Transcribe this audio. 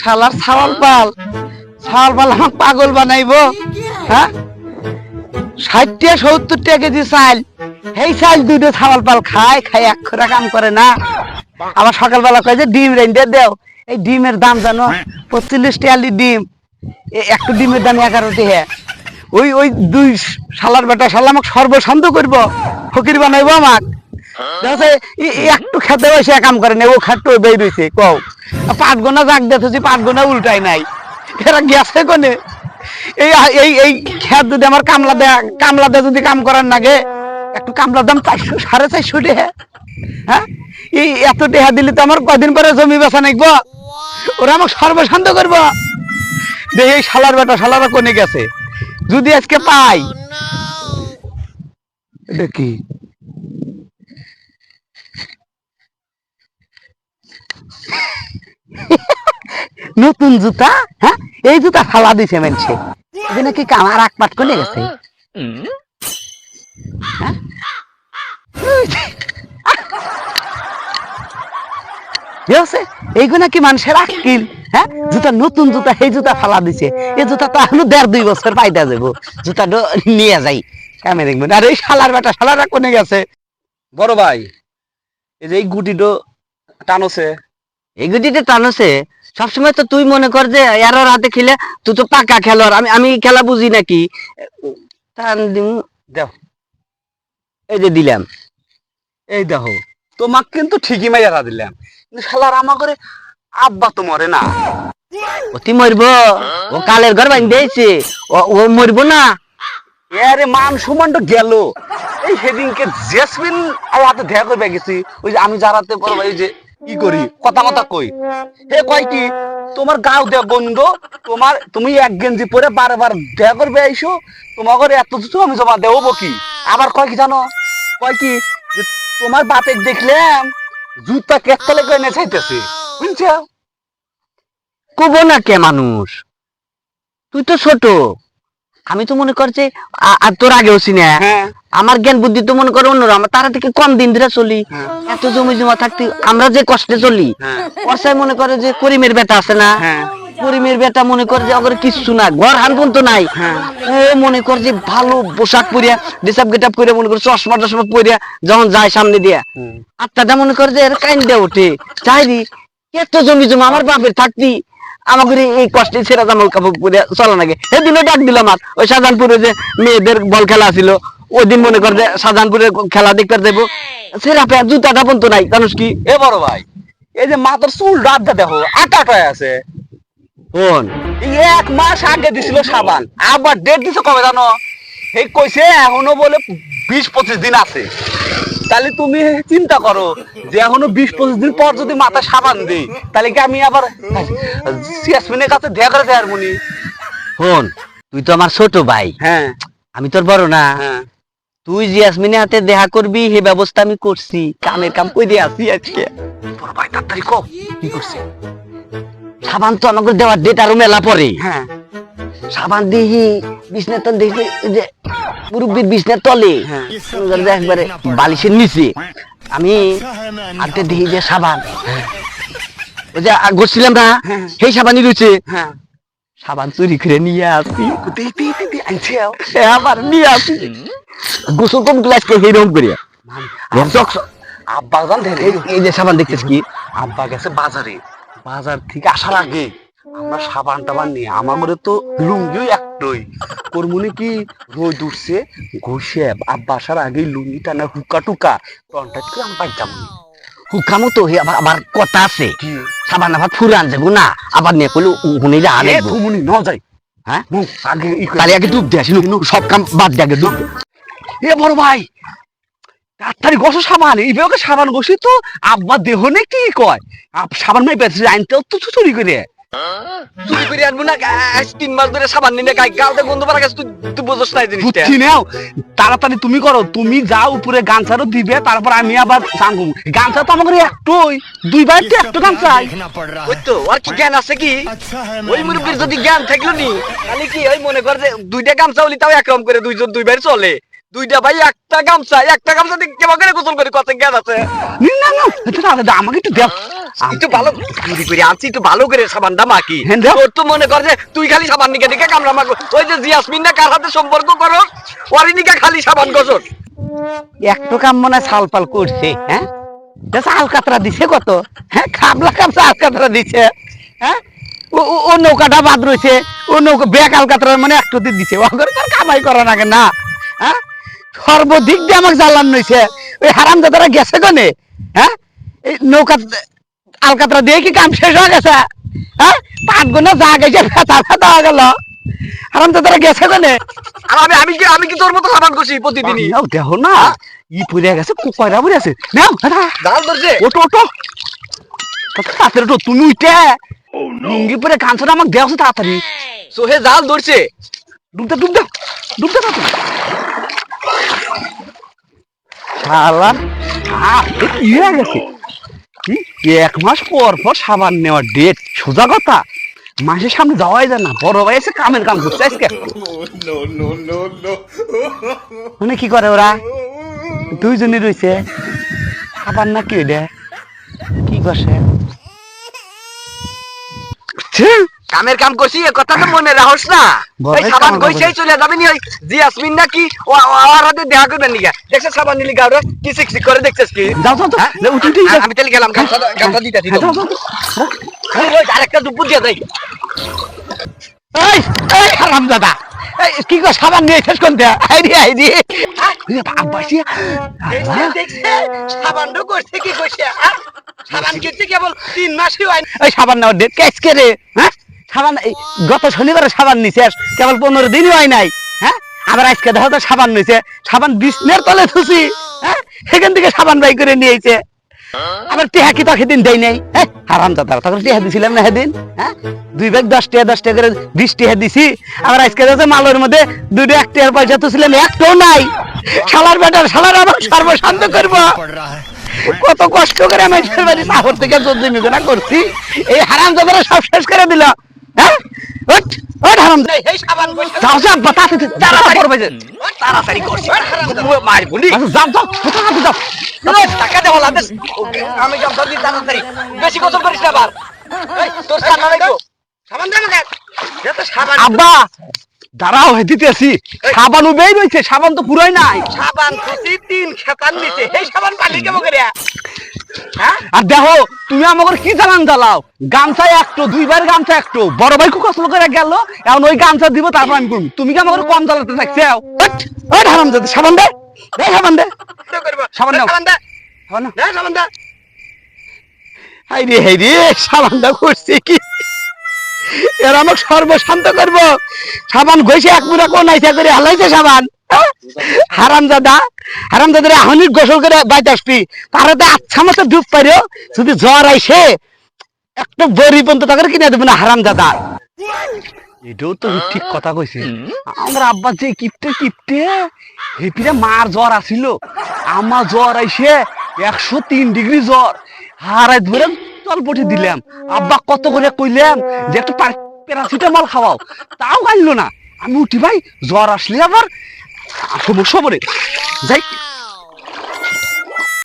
শালার ছাওয়াল পাল ছাওয়াল পাল আমাকে পাগল বানাইবো হ্যাঁ? ষাটটা সত্তর টাকা কেজি চাল। এই চাল দুটো ছাওয়াল পাল খায় খায় এক খোরা কাম করে না। আবার সকালবেলা কয় যে, ডিম রেঞ্জে দেও। এই ডিমের দাম জানো পঁচিশ টাকা ডিম। একটা ডিমের দাম এগারো টাকা ওই ওই দুই শালার বেটা শালা আমাকে সর্বশান্ত করব। ফকির বানাইবো আমাক। একটু খেতে বসে কাম করে না, ও খাট্টো বের কও। পাঁচ গোনা জাগ দেখছি পাঁচ গোনা উল্টাই নাই। এরা গেছে কোনে? এই এই এই খেত যদি আমার কামলা দেয়া কামলা দেয়া যদি কাম করার নাগে একটু কামলার দাম চারশো সাড়ে চারশো টাকা হ্যাঁ? এই এত টাকা দিলে তো আমার কদিন পরে জমি বেচা নাকবো ওরা আমাকে সর্বশান্ত করব। যে এই শালার বেটা শালারা কোনে গেছে? যদি আজকে পাই। এটা নতুন জুতা হ্যাঁ? এই জুতা ফালা দিছে মানছে। এটা নাকি কামার আক পাট করে গেছে? হ্যাঁ? কি হচ্ছে? এইগুলা কি মানুষের আকিল হ্যাঁ? জুতা নতুন জুতা এই জুতা ফালা দিছে। এই জুতা এখনও দেড় দুই বছর পাইতে যাব। জুতাটা নিয়ে যাই। কামে দেখবেন আর, এই শালার বেটা, শালারা কোনে গেছে? বড় ভাই, এই যে এই গুটিটো টানছে। এগুলিতে সবসময় তো তুই মনে কর যে, এর হাতে খেলে তুই তো পাকা খেলোয়াড়। আমি আমি খেলা বুঝি নাকি? টান দেও এই যে দিলাম। এই দেখো। কিন্তু ঠিকই মাইরা দিলাম। শালার আমা করে আব্বা তো মরে না। অতি মরব। ও কালের ঘর বান্ধ দিয়েছে। ও মরব না। এরে মান সমান তো গেল। এই সেদিনকে জেসমিন আমার হাতে দেখা গেছি। ওই যে আমি যারাতে ভাই ওই যে কি করি? কথা মতা কই? হে কয় কি তোমার গাও দেব বন্ধু, তোমার, তুমি এক গেঞ্জি পরে বারবার দেখা করবে আইসো ঘরে এত কিছু আমি জমা দেবো কি? আবার কয় কি জানো? কয় কি? যে তোমার বাপে দেখলাম, জুতা কেতলে করে চাইতেছে বুঝছ? কব না কে মানুষ? তুই তো ছোট। আমি তো মনে করছি আর তোর আগেও চিনে হ্যাঁ? আমার জ্ঞান বুদ্ধি তো মনে করো অন্যরা আমার তারা থেকে কম দিন ধরে চলি। হ্যাঁ। এত জমি জমা থাকতে আমরা যে কষ্টে চলি হ্যাঁ। মনে করে যে করিমের বেটা আছে না? হ্যাঁ। করিমের বেটা মনে করে যে অগরে কিচ্ছু না ঘর হান পর্যন্ত নাই। হ্যাঁ। ও মনে কর যে ভালো পোশাক পরিয়া ডিসাব গেটাপ করে মনে করে চশমা টশমা পরিয়া যখন যায় সামনে দিয়া। আত্মাটা মনে করে যে এর কাইন্দে ওঠে। চাইরি এত জমি জমা আমার বাপের থাকতি। আমাকে এই কষ্টে ছেড়া কাপড় পরে চলা লাগে। সেদিনও ডাক দিলাম আর ওই শাহজাহানপুরে যে মেয়েদের বল খেলা ছিল ওই দিন মনে কর যে শাহজাহানপুরে খেলা দেখতে যাব। সেরা জুতাটা পর্যন্ত নাই জানুস কি? এ বড় ভাই এই যে মাথার চুল রাতটা দেখো আটা আটায় আছে। কোন? এক মাস আগে দিছিল সাবান আবার ডেট দিছে কবে জানো? এই কইছে এখনও বলে বিশ পঁচিশ দিন আছে। তাহলে তুমি চিন্তা করো যে এখনও বিশ পঁচিশ দিন পর যদি মাথায় সাবান দিই তাহলে কি আমি আবার সিয়াসমিনের কাছে দেখা করে দেয়ার মনি? ফোন তুই তো আমার ছোট ভাই। হ্যাঁ। আমি তোর বড় না। হ্যাঁ। তুই জিয়াসমিনের হাতে দেখা করবি সে ব্যবস্থা আমি করছি। কামের কাম কই দিয়ে আসি আজকে। বড় ভাই তাড়াতাড়ি কও? কি করছে? সাবান তো আমাকে দেওয়ার ডেট আরও মেলা পরে। হ্যাঁ। সাবান দিহি তল দেখি যে মুরব্বীর বিছনার তলে হ্যাঁ। কর একবারে বালিশের নিচে আমি যে সাবান ওই যে আগ ঘষছিলাম না? হ্যাঁ। সেই সাবানই রয়েছে। হ্যাঁ। সাবান চুরি করে নিয়ে আসি। আবার নিয়ে আসি। গোসল গ্লাস কে হেরম করিয়া আব্বা জান এই- এই যে সাবান দেখতেছ কি? আব্বা গেছে বাজারে। বাজার থেকে আসার আগে আমরা সাবান টাবান নিয়ে। আমার মনে তো লুঙ্গিও একটাই। কর্মনি কি রোদ উঠছে? ঘষে আব্বা আসার আগে লুঙ্গি টানা হুকা টুকা কন্ট্যাক্ট করে আমি পাইতাম হুকামো তো হে আবার আবার কথা আছে। সাবান আবার যাব না। আবার নিয়ে কইলো হুনি যা আনে থুমুনি ন যাই। হ্যাঁ? আগে তাহলে আগে ডুব দিয়ে সব কাম বাদ দিয়ে আগে ডুব। এ বড় ভাই তাড়াতাড়ি গসো সাবান। এইভাবে সাবান গসি তো আব্বা দেহ নে কি কয়? সাবান মাই পেয়েছে আনতে তো চুরি করে। তুই করে আনব না তিন তুমি তুমি আমি আমাকে দুই জ্ঞান আছে কি? যদি জ্ঞান কি মনে যে দুইটা তাও চলে। দুইটা ভাই একটা গামছা একটা গামছা কেমন করে গোসল করে কত জ্ঞান আছে? না আমাকে একটু দেখ একটু ভালো চুরি করে আনছি একটু ভালো করে সাবানটা মাকি তোর তো মনে কর যে তুই খালি সাবান নিকে দিকে কামড়া মাগো ওই যে জিয়াসমিন না কার হাতে সম্পর্ক করো? ওরই নিকে খালি সাবান গছর একটু কাম মনে হয় করছে হ্যাঁ? দিছে কত? হ্যাঁ খাবলা দিছে হ্যাঁ? ও নৌকাটা বাদ রয়েছে ও নৌকা ব্যাগ আল কাতরা মানে একটু দিছে। তার কামাই করা না হ্যাঁ? সর্বদিক দিয়ে আমাকে জ্বালান নইছে ওই হারাম দাদারা গেছে গনে হ্যাঁ? এই নৌকা আলকাতরা দিয়ে কি কাম শেষ হয়ে গেছে? হ্যাঁ? পাঁচ গুণে যা গেছে ফেতা ফেতা হয়ে গেল। হারাম দাদারা গেছে গনে আর আমি আমি কি আমি কি তোর মতো সাবান গছি প্রতিদিনই? নাও দেখো না। ই পড়ে গেছে কয়রা পড়ে আছে। নাও দাদা। জাল ধরছে। ওটো ওটো তাড়াতাড়ি তুমি উঠে। লুঙ্গি পরে কাঁচটা আমাকে দেওয়া তাড়াতাড়ি। সোহে জাল ধরছে। ডুবতে ডুবতে ডুবতে তাড়াতাড়ি। শালা হয়ে গেছে? এক মাস পর পর সাবান নেওয়ার ডেট সোজা কথা। মাসের সামনে যাওয়াই যায় না। বড় ভাই এসে কামের কাম করছে আজকে। মানে কি করে ওরা? দুইজনই রয়েছে। সাবান না কি ওইটা কি করছে? কামের কাম করছি এ কথা তো মনে রাখস না। এই ভাই সাবান কইছেই চলে যাবে নি ওই জিয়াসমিন নাকি? ও আমার হাতে দেখা করবেন নিকা? দেখছিস সাবান নিলি গাড়ে কি সিক সিক করে দেখছিস কি? যাও যাও হ্যাঁ? উঠে উঠে যাও। আমি তাহলে গেলাম গামছা গামছা দিতেছি হ্যাঁ, যাও, যাও, যাও। ওই ওই আরেকটা দুপুর দিয়ে দেই এই এই হারাম দাদা। এই কি কর সাবান নিয়ে শেষ করতে? আই রে আই রে এই আব্বাসি সাবানটা করছে কি কইছে সাবান কিনতে কেবল তিন মাসই হয়। এই সাবান নেওয়ার ডেট কেস কে রে? হ্যাঁ? সাবান গত শনিবারে সাবান নিছে কেবল পনেরো দিনই হয় নাই হ্যাঁ? আবার আজকে দেখো তো সাবান নিছে। সাবান বিছনের তলে থুসি হ্যাঁ? সেখান থেকে সাবান বাই করে নিয়েছে আবার টেহা কি তো সেদিন দেয় নাই হ্যাঁ? হারাম দাদা তখন টেহা দিছিলাম না সেদিন হ্যাঁ? দুই ব্যাগ দশ টাকা দশ টাকা করে বিশ টাকা দিছি। আবার আজকে দেখো মালের মধ্যে দুটো এক টাকার পয়সা তো একটাও নাই। শালার বেটার শালার আমার সর্বশান্ত করব। কত কষ্ট করে আমি বাড়ি শহর থেকে মিজনা করছি, এই হারাম দাদারা সব শেষ করে দিল। হ্যাঁ? ওঠ ওঠ হারাম এই সাবান কইছে যাও যাও বাতাতে তাড়াতাড়ি করবে যে। তাড়াতাড়ি করছে। মার বলি আচ্ছা, যাও যাও তাড়াতাড়ি যাও। টাকা দেওয়া লাগে আমি গামছা জলদি তাড়াতাড়ি। বেশি কত করিস না আবার। তোর সামনে রাখব। সাবান দে আমাকে। আব্বা দাঁড়াও হে দিতেছি। সাবান উবেই রয়েছে সাবান তো পুরোই নাই। সাবান তিন খেতান নিচে। এই সাবান পালি কেমন করে? হ্যাঁ? আর দেখো তুমি আমাকে কি জ্বালান জ্বালাও? গামছা একটো দুইবার গামছা একটো। বড় ভাই খুব কষ্ট করে গেল এখন ওই গামছা দিব তারপর আমি করব তুমি কি আমাকে কম জ্বালাতে থাকছে ওই হারাম দাদা সাবান দে দে সাবান দে। সাবান দাও। সাবান দে। সাবান। দে সাবান দে। হাই রে হাই রে সাবানটা করছে কি? এর আমাকে সর্বশান্ত করব। সাবান ঘষে এক মুড়া কোন করে হালাইছে সাবান। হারাম দাদা হারাম গোসল করে বাইতে আসবি। তারাতে আচ্ছা মতো ডুব পারো যদি জ্বর আইসে, একটা বড়ি পর্যন্ত তাকে কিনে দেবো না হারাম দাদা এটাও তো ঠিক কথা কইছে। আমার আব্বা যে কিপটে কিপটে, হেপিরে মার জ্বর আসিল। আমার জ্বর আইসে, একশো তিন ডিগ্রি জ্বর। হারাই ধরে জল দিলাম। আব্বা কত করে কইলাম যে একটু প্যারাসিটামল খাওয়াও। তাও গাইলো না। আমি উঠি ভাই, জ্বর আসলে আবার পড়ে যাই।